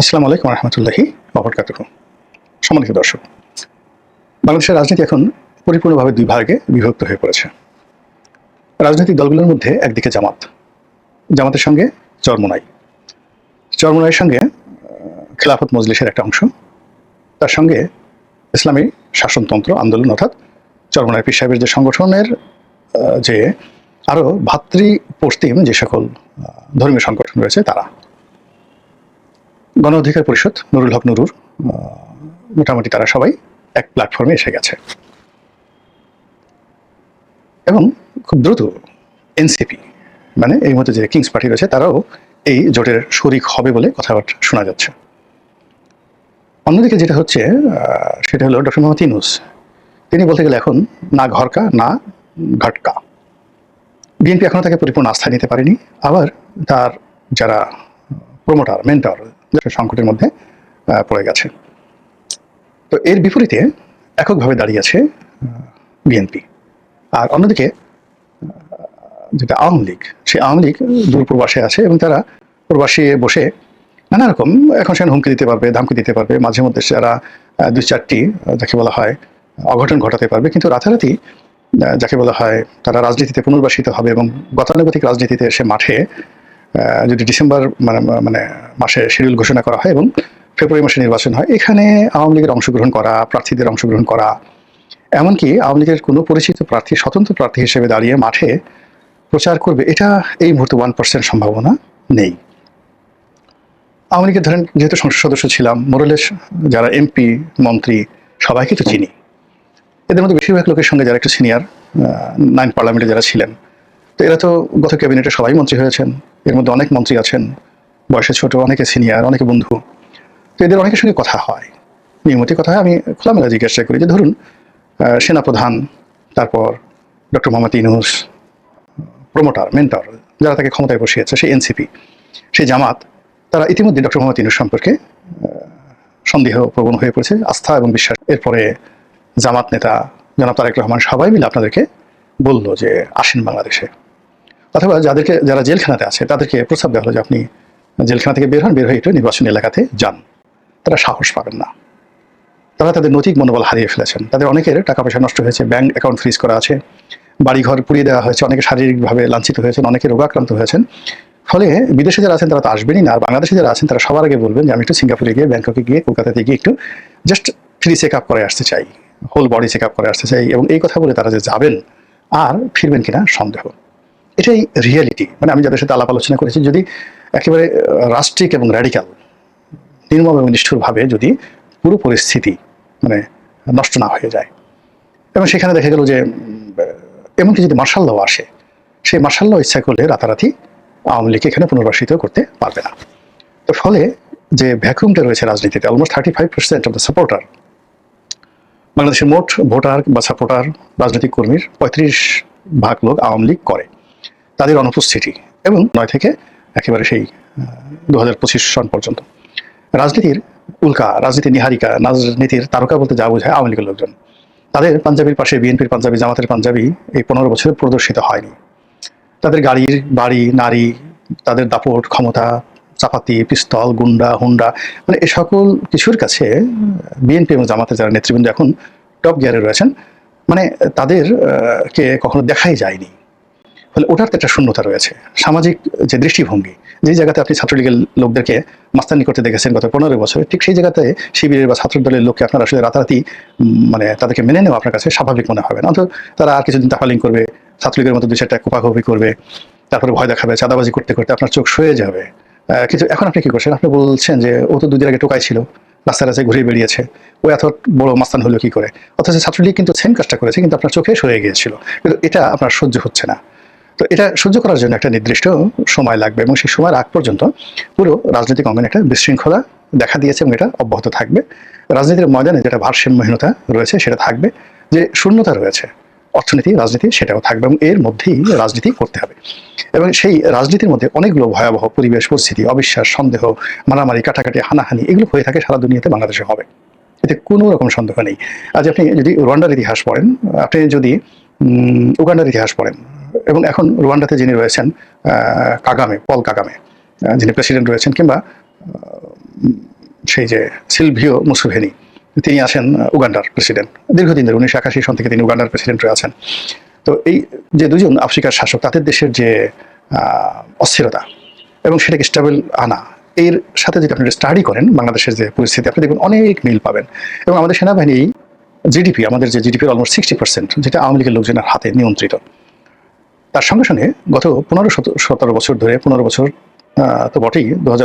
আসসালামু আলাইকুম রহমতুল্লাহি বাবরকাতুহ সম্মানিত দর্শক, বাংলাদেশের রাজনীতি এখন পরিপূর্ণভাবে দুই ভাগে বিভক্ত হয়ে পড়েছে। রাজনৈতিক দলগুলোর মধ্যে একদিকে জামাত, জামাতের সঙ্গে চরমোনাই। চরমোনাইয়ের সঙ্গে খেলাফত মজলিসের একটা অংশ, তার সঙ্গে ইসলামী শাসনতন্ত্র আন্দোলন, অর্থাৎ চরমোনাই পীর সাহেবের যে সংগঠনের যে আরও ভাতৃ পশ্চিম যে সকল ধর্মীয় সংগঠন রয়েছে, তারা। গণ অধিকার পরিষদ নুরুল হক নুরুর মোটামুটি তারা সবাই এক প্ল্যাটফর্মে এসে গেছে। এবং খুব দ্রুত এনসিপি মানে এই মধ্যে যে কিংস পার্টি রয়েছে, তারাও এই জোটের শরিক হবে বলে কথাবার্তা শোনা যাচ্ছে। অন্যদিকে যেটা হচ্ছে সেটা হলো ডক্টর মোহাম্মদ ইনুস তিনি বলতে গেলে এখন না ঘরকা, না ঘটকা। বিএনপি এখনও তাকে পরিপূর্ণ আস্থা নিতে পারেনি। আবার তার যারা প্রমোটার মেন্টর সংকটের মধ্যে পড়ে গেছে। তো এর বিপরীতে এককভাবে দাঁড়িয়েছে বিএনপি। আর অন্যদিকে যেটা আওয়ামী লীগ সেই আওয়ামী লীগ দূর প্রবাসে আছে এবং তারা প্রবাসী বসে নানা রকম, এখন সেখানে হুমকি দিতে পারবে, ধামকি দিতে পারবে। মাঝে মধ্যে যারা দুই চারটি যাকে বলা হয়, অঘটন ঘটাতে পারবে। কিন্তু রাতারাতি যাকে বলা হয়, তারা রাজনীতিতে পুনর্বাসিত হবে এবং গতানুগতিক রাজনীতিতে এসে মাঠে যদি ডিসেম্বর মানে মানে মাসে শিডিউল ঘোষণা করা হয় এবং ফেব্রুয়ারি মাসে নির্বাচন হয়, এখানে আওয়ামী লীগের অংশগ্রহণ করা, প্রার্থীদের অংশগ্রহণ করা, এমনকি আওয়ামী লীগের কোনো পরিচিত প্রার্থী, স্বতন্ত্র প্রার্থী হিসেবে দাঁড়িয়ে মাঠে প্রচার করবে, এটা এই মুহূর্তে ওয়ান পার্সেন্ট সম্ভাবনা নেই। আওয়ামী লীগের ধরেন, যেহেতু সংসদ সদস্য ছিলাম মোরলেস যারা এমপি মন্ত্রী, সবাইকে তো চিনি। এদের মধ্যে বেশিরভাগ লোকের সঙ্গে যারা একটু সিনিয়র নাইন পার্লামেন্টে যারা ছিলেন, তো এরা তো গত ক্যাবিনেটে সবাই মন্ত্রী হয়েছেন। এর মধ্যে অনেক মন্ত্রী আছেন, বয়সে ছোট, অনেকে সিনিয়র অনেকে বন্ধু। তো এদের অনেকের সঙ্গে কথা হয়। নিয়মিত কথা হয়, আমি খোলামেলা জিজ্ঞাসা করি যে, ধরুন সেনাপ্রধান, তারপর doctor Mohammad Yunus promoter mentor যারা তাকে ক্ষমতায় বসিয়েছে, সেই এনসিপি সেই জামাত, তারা ইতিমধ্যে ডক্টর মোহাম্মদ ইনুস সম্পর্কে সন্দেহ প্রবণ হয়ে পড়েছে, আস্থা এবং বিশ্বাস। এরপরে জামাত নেতা জনাব তারেক রহমান সবাই মিলে আপনাদেরকে বলল যে, আসেন বাংলাদেশে। অথবা যাদেরকে, যারা জেলখানাতে আছে, তাদেরকে প্রস্তাব দেওয়া হলো যে আপনি জেলখানা থেকে বের হন, বের হয়ে একটু নির্বাচনী এলাকাতে যান। তারা সাহস পাবেন না। তারা তাদের নৈতিক মনোবল হারিয়ে ফেলেছেন। তাদের অনেকের টাকা পয়সা নষ্ট হয়েছে, ব্যাংক অ্যাকাউন্ট ফ্রিজ করা আছে, বাড়িঘর পুড়িয়ে দেওয়া হয়েছে, অনেকে শারীরিকভাবে লাঞ্ছিত হয়েছেন, অনেকে রোগাক্রান্ত হয়েছেন। ফলে বিদেশে যারা আছেন, তারা তো আসবেনই না। আর বাংলাদেশে যারা আছেন, তারা সবার আগে বলবেন যে আমি একটু সিঙ্গাপুরে গিয়ে, ব্যাংককে গিয়ে, কলকাতাতে গিয়ে একটু জাস্ট ফ্রি চেক আপ করে আসতে চাই। হোল বডি চেক আপ করে আসতে চাই। এবং এই কথা বলে তারা যে যাবেন, আর ফিরবেন কিনা সন্দেহ। এটাই রিয়েলিটি মানে আমি যাদের সাথে আলাপ আলোচনা করেছি, যদি একেবারে রাষ্ট্রিক এবং র্যাডিক্যাল নির্মম এবং নিষ্ঠুরভাবে যদি পুরো পরিস্থিতি মানে নষ্ট না হয়ে যায়। এবং সেখানে দেখা গেল যে এমনকি যদি মার্শাল্লাহ আসে সেই মার্শাল্লাহ ইচ্ছা করলে রাতারাতি আওয়ামী লীগ এখানে পুনর্বাসিত করতে পারবে না। তো ফলে যে ভ্যাকুমটা রয়েছে রাজনীতিতে almost thirty five percent of the supporter বাংলাদেশের মোট ভোটার বা সাপোর্টার রাজনৈতিক কর্মীর পঁয়ত্রিশ ভাগ লোক আওয়ামী লীগ করে। তাদের অনুপস্থিতি এবং নয় থেকে একেবারে সেই দু হাজার পঁচিশ সন পর্যন্ত। রাজনীতির উল্কা রাজনীতির নিহারিকা রাজনীতির তারকা বলতে যা বোঝায় আওয়ামী লীগের লোকজন। তাদের পাঞ্জাবির পাশে বিএনপির পাঞ্জাবি জামাতের পাঞ্জাবি এই পনেরো বছরে প্রদর্শিত হয়নি। তাদের গাড়ির বাড়ি নারী তাদের দাপট ক্ষমতা চাপাতি পিস্তল গুন্ডা হুন্ডা মানে এ সকল কিছুর কাছে বিএনপি এবং জামাতের যারা নেতৃবৃন্দ এখন টপ গিয়ারে রয়েছেন মানে তাদের আহ, কে কখনো দেখাই যায়নি। ফলে ওটার তো একটা শূন্যতা রয়েছে। সামাজিক যে দৃষ্টিভঙ্গি যে জায়গাতে আপনি ছাত্রলীগের লোকদেরকে মাস্তানি করতে দেখেছেন গত পনেরো বছরে, ঠিক সেই জায়গাতে শিবিরের বা ছাত্র দলের লোককে আপনার আসলে রাতারাতি মানে তাদেরকে মেনে নেওয়া আপনার কাছে স্বাভাবিক মনে হবে না। অন্তত তারা আর কিছুদিন তাফালিং করবে, ছাত্রলীগের মতো দু চারটা কোপাকপি করবে, তারপরে ভয় দেখাবে, চাঁদাবাজি করতে করতে আপনার চোখ সয়ে যাবে। কিন্তু এখন আপনি কি করছেন? আপনি বলছেন যে ও তো দুদিন আগে টোকাই ছিল, রাস্তায় রাস্তায় ঘুরে বেরিয়েছে ও এত বড় মাস্তান হলো কি করে? অথচ ছাত্রলীগ কিন্তু সেম কাজটা করেছে, কিন্তু আপনার চোখে সয়ে গিয়েছিল। কিন্তু এটা আপনার সহ্য হচ্ছে না। তো এটা সহ্য করার জন্য একটা নির্দিষ্ট সময় লাগবে এবং সেই সময়ের আগ পর্যন্ত পুরো রাজনৈতিক অঙ্গনে একটা বিশৃঙ্খলা দেখা দিয়েছে এবং এটা অব্যাহত থাকবে। রাজনীতির ময়দানে যেটা ভারসাম্যহীনতা রয়েছে সেটা থাকবে, যে শূন্যতা রয়েছে, অর্থনীতি, রাজনীতি সেটাও থাকবে এবং এর মধ্যেই রাজনীতি করতে হবে। এবং সেই রাজনীতির মধ্যে অনেকগুলো ভয়াবহ পরিবেশ, পরিস্থিতি, অবিশ্বাস, সন্দেহ, মারামারি, কাটাকাটি, হানাহানি এগুলো হয়ে থাকে সারা দুনিয়াতে বাংলাদেশে হবে। এতে কোনো রকম সন্দেহ নেই। আজ আপনি যদি রোয়ান্ডার ইতিহাস পড়েন, আপনি যদি উগান্ডার ইতিহাস পড়েন এবং এখন রুয়ান্ডাতে যিনি রয়েছেন কাগামে পল কাগামে যিনি প্রেসিডেন্ট রয়েছেন কিংবা সেই যে সিলভিও মুসুভেনি তিনি আহ, উগান্ডার প্রেসিডেন্ট। দীর্ঘদিন ধরে উনিশশো একাশি সন থেকে তিনি উগান্ডার প্রেসিডেন্ট হয়ে আছেন। তো এই যে দুজন আফ্রিকার শাসক তাদের দেশের যে অস্থিরতা এবং সেটাকে স্টেবল আনা এর সাথে যদি আপনি স্টাডি করেন বাংলাদেশের যে পরিস্থিতি আপনি দেখবেন অনেক মিল পাবেন। এবং আমাদের সেনাবাহিনী জিডিপি আমাদের যে জিডিপির অলমোস্ট সিক্সটি পার্সেন্ট যেটা আওয়ামী লীগের লোকজনের হাতে নিয়ন্ত্রিত। তার সঙ্গে সঙ্গে গত পনেরো সতেরো বছর ধরে পনেরো বছর তো বটেই দু হাজার